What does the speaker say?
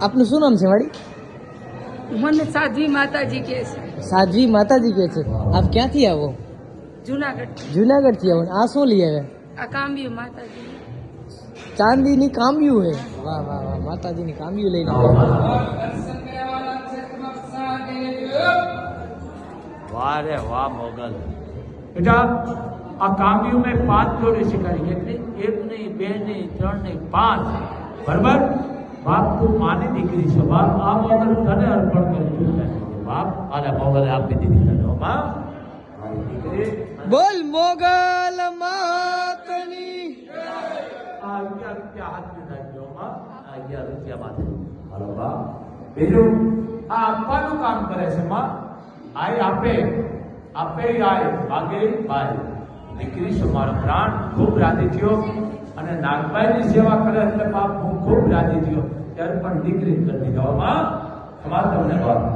આપનું શું નામ છે વાડી મને સાધ્વી માતાજી કહે છે સાધ્વી માતાજી કે છે આપ ક્યાંથી આવો જુનાગઢ જુનાગઢ થી આવો ને આ શું લઈ આવ્યા આ કામ્યું માતાજી ચાંદીની કામ્યું હે વાહ વાહ વાહ માતાજીની કામ્યું લઈને આવ્યા વાહ રે વાહ મોગલ બેટા આ કામ્યું મેં પાંચ જોડે શીખાડી કેટલી એક નહીં બે નહીં ત્રણ નહીં પાંચ બરાબર બાપ તું માની દીકરી છો. બાપ આ મોગલ તને અર્પણ કરી છું. બાપ અને મોગલે આપી દીધી તને માં દીકરી. બોલ મોગલ માતની. આ અગિયાર રૂપિયા હાથ નાખજો માં આજ્ઞા રૂપિયા માથે. હલો બાપ. બીજું? આ આપવાનું કામ કરે છે માં. આય આપે. આપે આય. ભાગે ભાઈ દીકરી છો મારો પ્રાણ. ખૂબ રાજી થયો. અને નાગભાઈની સેવા કરે એટલે બાપ હું ખૂબ રાજી થયો. ત્યારે પણ દીકરી કરી દીધો. માં તમારે તમને વાત